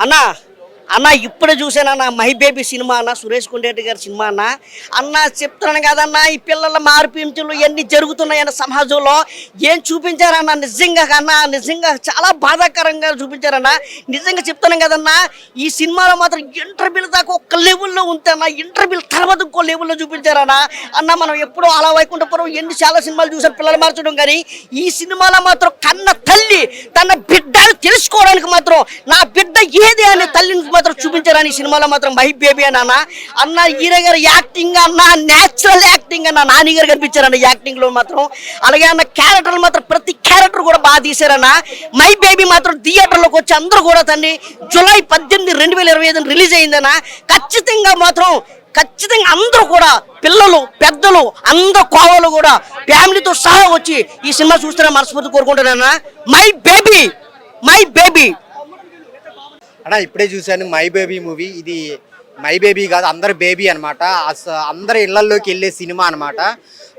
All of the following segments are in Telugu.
అన్నా. అన్న ఇప్పుడే చూసానన్న మై బేబీ సినిమా అన్న సురేష్ కొండేటి గారి సినిమా అన్న అన్న చెప్తున్నాను కదన్న ఈ పిల్లల మార్పించులు ఎన్ని జరుగుతున్నాయన్న సమాజంలో ఏం చూపించారన్న నిజంగా అన్న నిజంగా చాలా బాధాకరంగా చూపించారన్న. నిజంగా చెప్తున్నాను కదన్నా ఈ సినిమాలో మాత్రం ఇంటర్వ్యూల దాకా ఒక్క లెవెల్లో ఉందన్న ఇంటర్వ్యూల తర్వాత ఇంకో లెవెల్లో చూపించారన్న. అన్న మనం ఎప్పుడో అలా వైకుంఠపురం ఎన్ని చాలా సినిమాలు చూసాం పిల్లలు మార్చడం కానీ ఈ సినిమాలో మాత్రం కన్న తల్లి తన బిడ్డను తెలుసుకోవడానికి మాత్రం నా బిడ్డ ఏది అనే తల్లిని మాత్రం చూపించారని ఈ సినిమాలో మాత్రం మహి బేబీ అని అన్న అన్న హీరో గారు యాక్టింగ్ అన్న నేచురల్ యాక్టింగ్ అన్న. నాని గారు కనిపించారన్న యాక్టింగ్లో మాత్రం. అలాగే అన్న క్యారెక్టర్లు మాత్రం ప్రతి క్యారెక్టర్ కూడా బాగా తీశారన్న మై బేబీ మాత్రం థియేటర్లోకి వచ్చి అందరూ కూడా తన్ని జూలై పద్దెనిమిది రెండు వేల ఇరవై ఐదు రిలీజ్ అయిందన్న ఖచ్చితంగా మాత్రం ఖచ్చితంగా అందరూ కూడా పిల్లలు పెద్దలు అందరు కోవలు కూడా ఫ్యామిలీతో సహా వచ్చి ఈ సినిమా చూస్తారని మనస్ఫూర్తి కోరుకుంటున్నాను మై బేబీ మై బేబీ. అన్నా ఇప్పుడే చూశాను మై బేబీ మూవీ ఇది మై బేబీ కాదు అందరు బేబీ అనమాట అందరి ఇళ్ళలోకి వెళ్ళే సినిమా అనమాట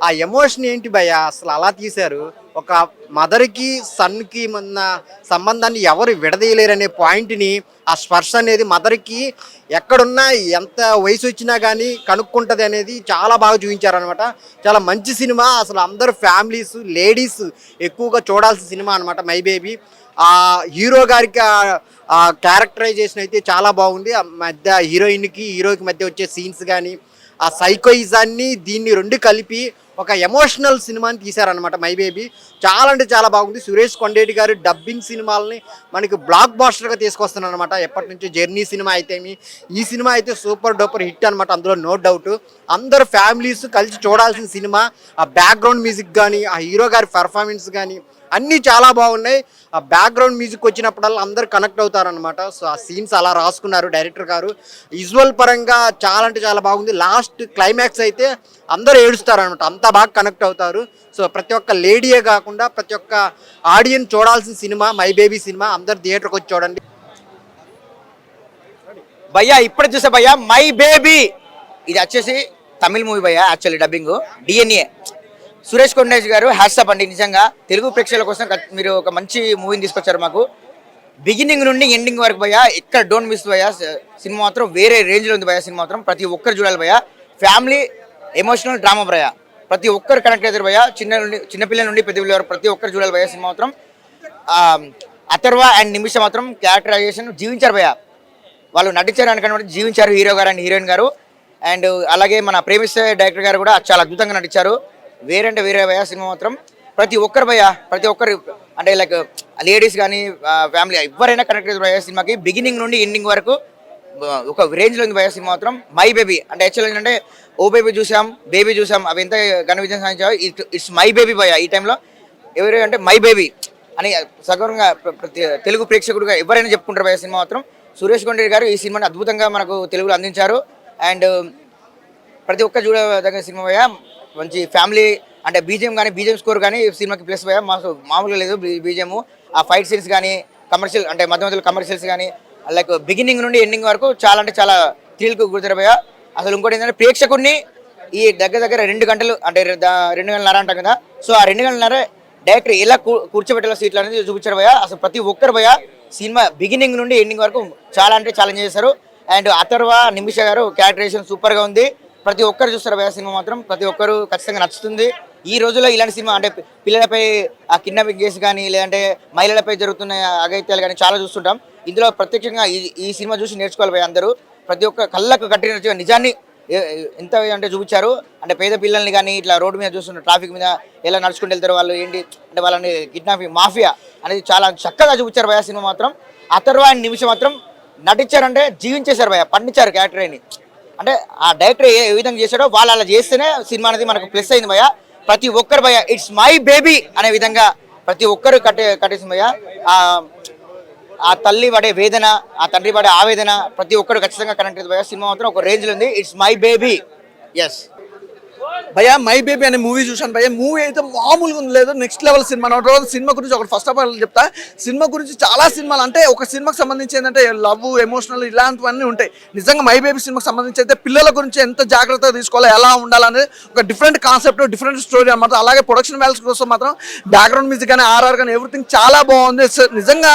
ఆ ఎమోషన్ ఏంటి భయ అసలు అలా తీశారు. ఒక మదర్కి సన్కి ఉన్న సంబంధాన్ని ఎవరు విడదీయలేరనే పాయింట్ని ఆ స్పర్శ అనేది మదర్కి ఎక్కడున్నా ఎంత వయసు వచ్చినా కానీ కనుక్కుంటుంది అనేది చాలా బాగా చూపించారనమాట చాలా మంచి సినిమా. అసలు అందరు ఫ్యామిలీస్ లేడీస్ ఎక్కువగా చూడాల్సిన సినిమా అనమాట మై బేబీ. ఆ హీరో గారికి ఆ- క్యారెక్టరైజేషన్ అయితే చాలా బాగుంది. ఆ మధ్య హీరోయిన్కి హీరోకి మధ్య వచ్చే సీన్స్ కానీ ఆ సైకోయిజాన్ని దీన్ని రెండు కలిపి ఒక ఎమోషనల్ సినిమాని తీశారనమాట మై బేబీ చాలా అంటే చాలా బాగుంది. సురేష్ కొండేటి గారు డబ్బింగ్ సినిమాలని మనకి బ్లాక్ బాస్టర్గా తీసుకొస్తున్నారు అనమాట ఎప్పటి నుంచి జర్నీ సినిమా అయితేమి. ఈ సినిమా అయితే సూపర్ డూపర్ హిట్ అనమాట అందులో నో డౌట్ అందరు ఫ్యామిలీస్ కలిసి చూడాల్సిన సినిమా. ఆ బ్యాక్గ్రౌండ్ మ్యూజిక్ కానీ ఆ హీరో గారి పర్ఫార్మెన్స్ కానీ అన్నీ చాలా బాగున్నాయి. ఆ బ్యాక్గ్రౌండ్ మ్యూజిక్ వచ్చినప్పుడల్లా అందరు కనెక్ట్ అవుతారనమాట సో ఆ సీన్స్ అలా రాసుకున్నారు డైరెక్టర్ గారు. విజువల్ పరంగా చాలా అంటే చాలా బాగుంది. లాస్ట్ క్లైమాక్స్ అయితే అందరూ ఏడుస్తారనమాట అంత బాగా కనెక్ట్ అవుతారు. సో ప్రతి ఒక్క లేడీయే కాకుండా ప్రతి ఒక్క ఆడియన్స్ చూడాల్సిన సినిమా మై బేబీ సినిమా అందరు థియేటర్కి వచ్చి చూడండి. భయ్యా ఇప్పుడు చూసే భయ్యా మై బేబీ ఇది వచ్చేసి తమిళ మూవీ భయ్యా actually dubbing DNA Suresh Kondeti garu hats off అండి. నిజంగా తెలుగు ప్రేక్షకుల కోసం మీరు ఒక మంచి మూవీని తీసుకొచ్చారు మాకు. బిగినింగ్ నుండి ఎండింగ్ వరకు భయ్యా ఎక్కడ డోంట్ మిస్ భయ సినిమా మాత్రం వేరే రేంజ్లో ఉంది భయ్యా సినిమా మాత్రం. ప్రతి ఒక్కరు చూడాలి భయ ఫ్యామిలీ ఎమోషనల్ డ్రామా భయ ప్రతి ఒక్కరు కనెక్ట్ అవుతారు భయ్యా. చిన్న నుండి చిన్నపిల్లల నుండి పెద్ద పిల్లల వరకు ప్రతి ఒక్కరు చూడాలి భయ సినిమా మాత్రం. అథర్వ అండ్ నిమిష మాత్రం క్యారెక్టరైజేషన్ జీవించారు భయ్యా. వాళ్ళు నటించారు అనుకున్నప్పుడు జీవించారు హీరో గారు అండ్ హీరోయిన్ గారు. అండ్ అలాగే మన ప్రేమిస్తే డైరెక్టర్ గారు కూడా చాలా అద్భుతంగా నటించారు. వేరంటే వేరే భయ సినిమా మాత్రం ప్రతి ఒక్కరు భయ ప్రతి ఒక్కరు అంటే లైక్ లేడీస్ కానీ ఫ్యామిలీ ఎవరైనా కనెక్ట్ అవుతారు భయ సినిమాకి బిగినింగ్ నుండి ఎండింగ్ వరకు ఒక రేంజ్లో ఉంది భయ సినిమా మాత్రం మై బేబీ అంటే యాక్చువల్ ఏంటంటే ఓ బేబీ చూసాం బేబీ చూసాం అవి ఎంత ఘన విజయం సాధించావు ఇట్స్ మై బేబీ భయ ఈ టైంలో ఎవరు అంటే మై బేబీ అని సగౌరవంగా తెలుగు ప్రేక్షకుడుగా ఎవరైనా చెప్పుకుంటారు భయ సినిమా మాత్రం. సురేష్ కొండేటి గారు ఈ సినిమాని అద్భుతంగా మనకు తెలుగులో అందించారు. అండ్ ప్రతి ఒక్క చూడదగిన సినిమా భయ మంచి ఫ్యామిలీ అంటే బీజిఎం కానీ బీజిఎం స్కోర్ కానీ సినిమాకి ప్లస్ పోయా మాకు మామూలుగా లేదు బీజిఎం. ఆ ఫైట్ సీన్స్ కానీ కమర్షియల్ అంటే మధ్య మధ్యలో కమర్షియల్స్ కానీ లైక్ బిగినింగ్ నుండి ఎండింగ్ వరకు చాలా అంటే చాలా థ్రిల్కి గుర్తారు అసలు ఇంకోటి ఏంటంటే ప్రేక్షకుడిని ఈ దగ్గర దగ్గర రెండు గంటలు అంటే ద- రెండు గంటలన్నర అంటాం కదా. సో ఆ రెండు గంటలన్నర డైరెక్టర్ ఎలా కూ- కూర్చోబెట్టాల సీట్లు అనేది చూపించారు భయ అసలు ప్రతి ఒక్కరు భయ సినిమా బిగినింగ్ నుండి ఎండింగ్ వరకు చాలా అంటే ఛాలెంజ్ చేశారు. అండ్ అథర్వ నిమిష గారు క్యారెక్టరేషన్ సూపర్గా ఉంది. ప్రతి ఒక్కరు చూస్తారు భయ సినిమా మాత్రం. ప్రతి ఒక్కరు ఖచ్చితంగా నచ్చుతుంది. ఈ రోజుల్లో ఇలాంటి సినిమా అంటే పిల్లలపై ఆ కిడ్నాపింగ్ కేసు కానీ లేదంటే మహిళలపై జరుగుతున్న అగైత్యాలు కానీ చాలా చూస్తుంటాం. ఇందులో ప్రత్యక్షంగా ఈ ఈ సినిమా చూసి నేర్చుకోవాలి భయ అందరూ. ప్రతి ఒక్క కళ్ళకు కట్టిన నిజాన్ని ఎంత అంటే చూపించారు. అంటే పేద పిల్లల్ని కానీ ఇట్లా రోడ్డు మీద చూస్తున్న ట్రాఫిక్ మీద ఎలా నడుచుకుంటూ వెళ్తారు వాళ్ళు ఏంటి? అంటే వాళ్ళని కిడ్నాపింగ్ మాఫియా అనేది చాలా చక్కగా చూపించారు భయ సినిమా మాత్రం. అథర్వ నిమిషం మాత్రం నటించారంటే జీవించేశారు భయ పండించారు క్యారెక్టర్ అని అంటే ఆ డైరెక్టర్ ఏ విధంగా చేశాడో వాళ్ళు అలా చేస్తేనే సినిమా అనేది మనకు ప్లస్ అయింది భయ ప్రతి ఒక్కరు భయ ఇట్స్ మై బేబీ అనే విధంగా ప్రతి ఒక్కరు కట్టే కట్టేసింది భయ ఆ తల్లి పడే వేదన ఆ తండ్రి పడే ఆవేదన ప్రతి ఒక్కరు ఖచ్చితంగా కనెక్ట్ అయింది భయ సినిమా మాత్రం ఒక రేంజ్లో ఉంది. ఇట్స్ మై బేబీ ఎస్ భయ్యా మై బేబీ అనే మూవీ చూశాను భయ్యా. మూవీ అయితే మామూలుగా ఉంది లేదు నెక్స్ట్ లెవెల్ సినిమా. రోజు సినిమా గురించి ఒకటి ఫస్ట్ ఆఫ్ ఆల్ చెప్తా. సినిమా గురించి చాలా సినిమాలు అంటే ఒక సినిమాకి సంబంధించి ఏంటంటే లవ్ ఎమోషనల్ ఇలాంటివన్నీ ఉంటాయి. నిజంగా మై బేబీ సినిమాకి సంబంధించి అయితే పిల్లల గురించి ఎంత జాగ్రత్తగా తీసుకోవాలి ఎలా ఉండాలనేది ఒక డిఫరెంట్ కాన్సెప్ట్ డిఫరెంట్ స్టోరీ అనమాట అలాగే ప్రొడక్షన్ వాల్యూస్ కోసం మాత్రం బ్యాక్గ్రౌండ్ మ్యూజిక్ కానీ ఆర్ఆర్ కానీ ఎవ్రీథింగ్ చాలా బాగుంది. నిజంగా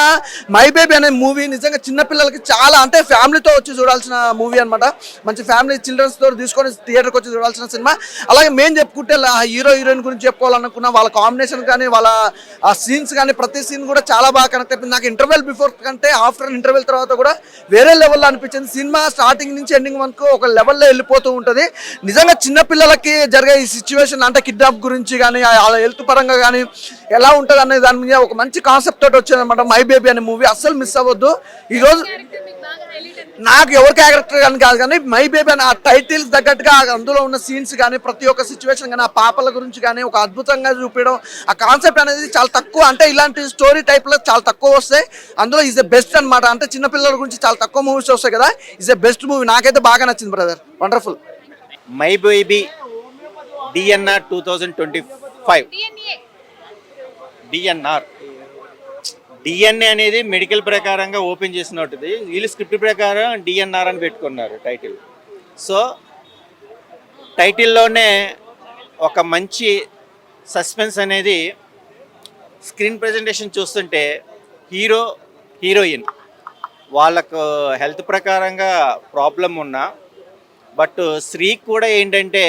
మై బేబీ అనే మూవీ నిజంగా చిన్నపిల్లలకి చాలా అంటే ఫ్యామిలీతో వచ్చి చూడాల్సిన మూవీ అన్నమాట. మంచి ఫ్యామిలీ చిల్డ్రన్స్తో తీసుకొని థియేటర్కి వచ్చి చూడాల్సిన సినిమా. అలాగే మేము చెప్పుకుంటే హీరో హీరోయిన్ గురించి చెప్పుకోవాలనుకున్న వాళ్ళ కాంబినేషన్ కానీ వాళ్ళ ఆ సీన్స్ కానీ ప్రతి సీన్ కూడా చాలా బాగా కనెక్ట్ అయిపోయింది. నాకు ఇంటర్వెల్ బిఫోర్ కంటే ఆఫ్టర్ ఇంటర్వెల్ తర్వాత కూడా వేరే లెవెల్లో అనిపించింది. సినిమా స్టార్టింగ్ నుంచి ఎండింగ్ వరకు ఒక లెవెల్లో వెళ్ళిపోతూ ఉంటుంది. నిజంగా చిన్నపిల్లలకి జరిగే ఈ సిచ్యువేషన్ అంటే కిడ్నాప్ గురించి కానీ వాళ్ళ హెల్త్ పరంగా కానీ ఎలా ఉంటుంది అనే దాని మీద ఒక మంచి కాన్సెప్ట్ తోటి వచ్చిందనమాట మై బేబీ అనే మూవీ అస్సలు మిస్ అవ్వద్దు. ఈరోజు నాకు ఎవరి క్యారెక్టర్ కానీ కాదు కానీ మై బేబీ అని ఆ టైటిల్స్ తగ్గట్టుగా అందులో ఉన్న సీన్స్ కానీ ప్రతి ఒక్క సిచ్యువేషన్ కానీ ఆ పాపల గురించి కానీ ఒక అద్భుతంగా చూపించడం ఆ కాన్సెప్ట్ అనేది చాలా తక్కువ. అంటే ఇలాంటి స్టోరీ టైప్లో చాలా తక్కువ వస్తాయి. అందులో ఈజ్ ద బెస్ట్ అన్నమాట. అంటే చిన్నపిల్లల గురించి చాలా తక్కువ మూవీస్ వస్తాయి కదా. ఈజ్ ద బెస్ట్ మూవీ నాకైతే బాగా నచ్చింది brother wonderful my baby DNR two thousand twenty five. DNR. DNA అనేది మెడికల్ ప్రకారంగా ఓపెన్ చేసినట్టుది. వీళ్ళు స్క్రిప్ట్ ప్రకారం డిఎన్ఆర్ అని పెట్టుకున్నారు టైటిల్ సో టైటిల్లోనే ఒక మంచి సస్పెన్స్ అనేది స్క్రీన్ ప్రజెంటేషన్ చూస్తుంటే హీరో హీరోయిన్ వాళ్ళకు హెల్త్ ప్రకారంగా ప్రాబ్లం ఉన్నా బట్ స్త్రీ కూడా ఏంటంటే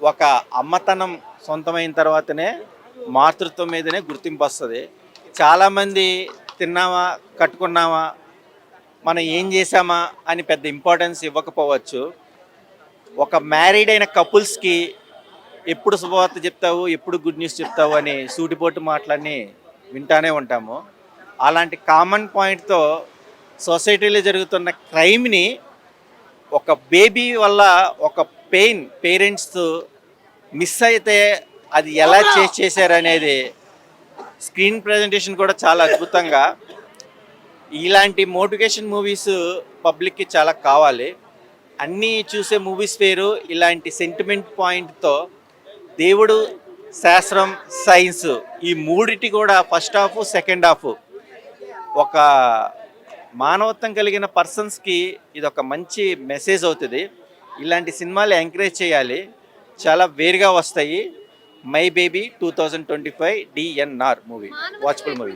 ఒక అమ్మతనం సొంతమైన తర్వాతనే మాతృత్వం మీదనే గుర్తింపు వస్తుంది. చాలామంది తిన్నామా కట్టుకున్నామా మనం ఏం చేసామా అని పెద్ద ఇంపార్టెన్స్ ఇవ్వకపోవచ్చు. ఒక మ్యారీడ్ అయిన కపుల్స్కి ఎప్పుడు శుభవార్త చెప్తావు ఎప్పుడు గుడ్ న్యూస్ చెప్తావు అని సూటిపోటు మాటలన్నీ వింటానే ఉంటాము. అలాంటి కామన్ పాయింట్తో సొసైటీలో జరుగుతున్న క్రైమ్ని ఒక బేబీ వల్ల ఒక పెయిన్ పేరెంట్స్ మిస్ అయితే అది ఎలా చేసి చేశారనేది స్క్రీన్ ప్రజెంటేషన్ కూడా చాలా అద్భుతంగా. ఇలాంటి మోటివేషన్ మూవీస్ పబ్లిక్కి చాలా కావాలి. అన్నీ చూసే మూవీస్ పేరు ఇలాంటి సెంటిమెంట్ పాయింట్తో దేవుడు శాస్త్రం సైన్స్ ఈ మూడిటి కూడా ఫస్ట్ హాఫ్ సెకండ్ హాఫ్ ఒక మానవత్వం కలిగిన పర్సన్స్కి ఇది ఒక మంచి మెసేజ్ అవుతుంది. ఇలాంటి సినిమాలు ఎంకరేజ్ చేయాలి. చాలా వేరుగా వస్తాయి. My baby two thousand twenty five DNR movie watchful movie.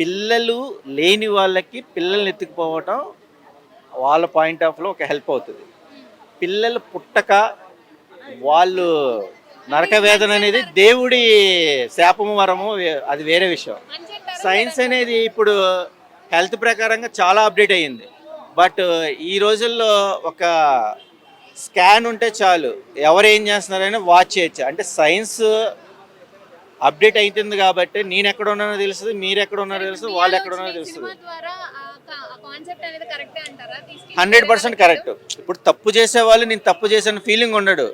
పిల్లలు లేని వాళ్ళకి పిల్లల్ని ఎత్తుకుపోవటం వాళ్ళ పాయింట్ ఆఫ్లో ఒక హెల్ప్ అవుతుంది. పిల్లలు పుట్టక వాళ్ళు నరక వేదన అనేది దేవుడి శాపము వరము అది వేరే విషయం. సైన్స్ అనేది ఇప్పుడు హెల్త్ ప్రకారంగా చాలా అప్డేట్ అయ్యింది. బట్ ఈ రోజుల్లో ఒక స్కాన్ ఉంటే చాలు. ఎవరు ఏం చేస్తున్నారని వాచ్ చేయొచ్చు. అంటే సైన్స్ అప్డేట్ అవుతుంది కాబట్టి నేను ఎక్కడ ఉన్నానో తెలుస్తుంది మీరు ఎక్కడ ఉన్నారో తెలుస్తుంది వాళ్ళు ఎక్కడ ఉన్నారో తెలుస్తుంది. Hundred percent correct. ఇప్పుడు తప్పు చేసే వాళ్ళు నేను తప్పు చేసిన ఫీలింగ్ ఉండడు.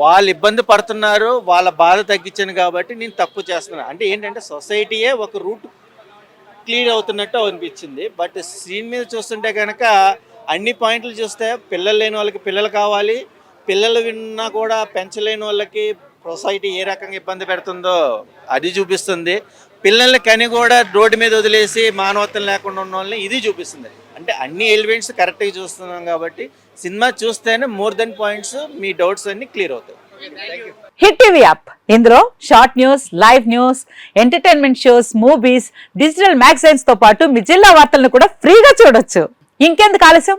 వాళ్ళు ఇబ్బంది పడుతున్నారు వాళ్ళ బాధ తగ్గించాను కాబట్టి నేను తప్పు చేస్తున్నాను. అంటే ఏంటంటే సొసైటీయే ఒక రూట్ క్లియర్ అవుతున్నట్టు అనిపించింది. బట్ స్క్రీన్ మీద చూస్తుంటే కనుక అన్ని పాయింట్లు చూస్తే పిల్లలు లేని వాళ్ళకి పిల్లలు కావాలి. పిల్లలు విన్నా కూడా పెంచలేని వాళ్ళకి సొసైటీ ఏ రకంగా ఇబ్బంది పెడుతుందో అది చూపిస్తుంది. పిల్లల్ని కని కూడా రోడ్డు మీద వదిలేసి మానవత్వం లేకుండా ఉన్న వాళ్ళని ఇది చూపిస్తుంది. అంటే అన్ని ఎలిమెంట్స్ కరెక్ట్గా చూస్తున్నాం కాబట్టి సినిమా చూస్తేనే మోర్ దెన్ పాయింట్స్ మీ డౌట్స్ అన్ని క్లియర్ అవుతాయి. Hit TV app. ఇందులో short news live news entertainment shows movies digital మ్యాగజైన్స్తో పాటు మీ జిల్లా వార్తలను కూడా ఫ్రీగా చూడొచ్చు. ఇంకెందుకు ఆలస్యం?